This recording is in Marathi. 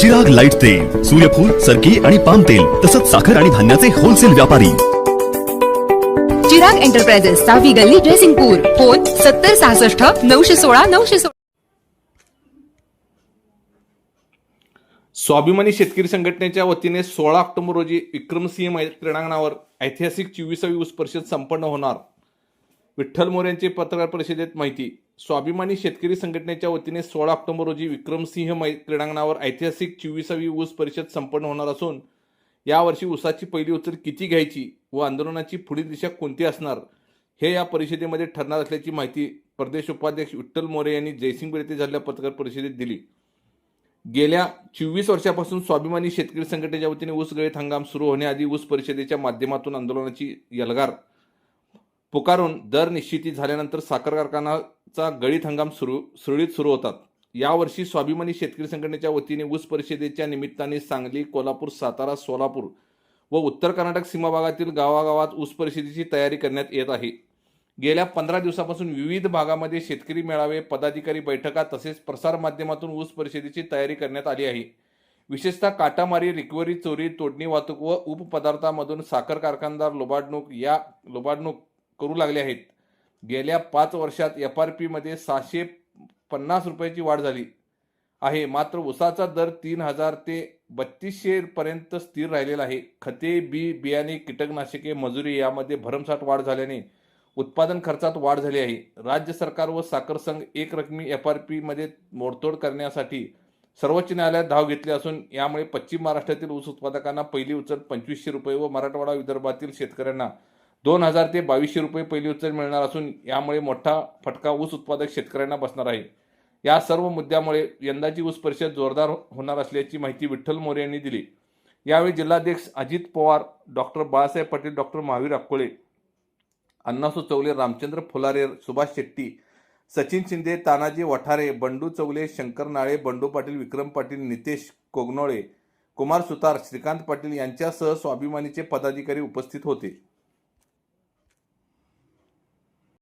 चिराग लाइट तेल सूर्यफूल सरकी आणि पाम तेल तसंच साखर आणि धान्याचे होलसेल व्यापारी. चिराग एंटरप्राइजेस सहावी गल्ली ड्रेसिंगपूर फोन सत्तर सहासष्ट नऊशे सोळा नऊशे सोळा. स्वाभिमानी शेतकरी संघटनेच्या वतीने सोळा ऑक्टोबर रोजी विक्रमसिंह क्रीडांगणावर ऐतिहासिक चोवीसावी ऊस परिषद संपन्न होणार. विठ्ठल मोरे पत्रकार परिषदेत माहिती. स्वाभिमानी शेतकरी संघटनेच्या वतीने सोळा ऑक्टोबर रोजी विक्रमसिंह मै क्रीडांगणावर ऐतिहासिक चोवीसावी ऊस परिषद संपन्न होणार असून यावर्षी ऊसाची पहिली उचल किती घ्यायची व आंदोलनाची पुढील दिशा कोणती असणार हे या परिषदेमध्ये ठरणार असल्याची माहिती प्रदेश उपाध्यक्ष विठ्ठल मोरे यांनी जयसिंगपूर येथे झालेल्या पत्रकार परिषदेत दिली. गेल्या चोवीस वर्षापासून स्वाभिमानी शेतकरी संघटनेच्या वतीने ऊस गळीत हंगाम सुरू होण्याआधी ऊस परिषदेच्या माध्यमातून आंदोलनाची यलगार पुकारून दर निश्चिती झाल्यानंतर साखर कारखानाचा गळीत हंगाम सुरू सुरळीत सुरू होतात. यावर्षी स्वाभिमानी शेतकरी संघटनेच्या वतीने ऊस परिषदेच्या निमित्ताने सांगली कोल्हापूर सातारा सोलापूर व उत्तर कर्नाटक सीमा भागातील गावागावात ऊस परिषदेची तयारी करण्यात येत आहे. गेल्या पंधरा दिवसापासून विविध भागामध्ये शेतकरी मेळावे पदाधिकारी बैठका तसेच प्रसारमाध्यमातून ऊस परिषदेची तयारी करण्यात आली आहे. विशेषतः काटामारी रिकव्हरी चोरी तोडणी वाहतूक व उपपदार्थामधून साखर कारखानदार लोबाडणूक या लोबाडणूक करू लागले आहेत. गेल्या पाच वर्षात एफ आर पीमध्ये सहाशे पन्नास रुपयाची वाढ झाली आहे. मात्र ऊसाचा दर तीन हजार ते बत्तीसशे पर्यंत स्थिर राहिलेला आहे. खते बी बियाणे कीटकनाशके मजुरी यामध्ये भरमसाठ वाढ झाल्याने उत्पादन खर्चात वाढ झाली आहे. राज्य सरकार व साखर संघ एक रकमी एफ आर पीमध्ये मोडतोड करण्यासाठी सर्वोच्च न्यायालयात धाव घेतली असून यामुळे पश्चिम महाराष्ट्रातील ऊस उत्पादकांना पहिली उचल पंचवीसशे रुपये व मराठवाडा विदर्भातील शेतकऱ्यांना दोन हजार ते बावीसशे रुपये पहिली उचल मिळणार असून यामुळे मोठा फटका ऊस उत्पादक शेतकऱ्यांना बसणार आहे. या सर्व मुद्द्यामुळे यंदाची ऊस परिषद जोरदार होणार असल्याची माहिती विठ्ठल मोरे यांनी दिली. यावेळी जिल्हाध्यक्ष अजित पवार डॉक्टर बाळासाहेब पाटील डॉक्टर महावीर अक्कोळे अण्णासू चौले रामचंद्र फुलारे सुभाष शेट्टी सचिन शिंदे तानाजी वठारे बंडू चौले शंकर नाळे बंडू पाटील विक्रम पाटील नितेश कोगनोळे कुमार सुतार श्रीकांत पाटील यांच्यासह स्वाभिमानीचे पदाधिकारी उपस्थित होते.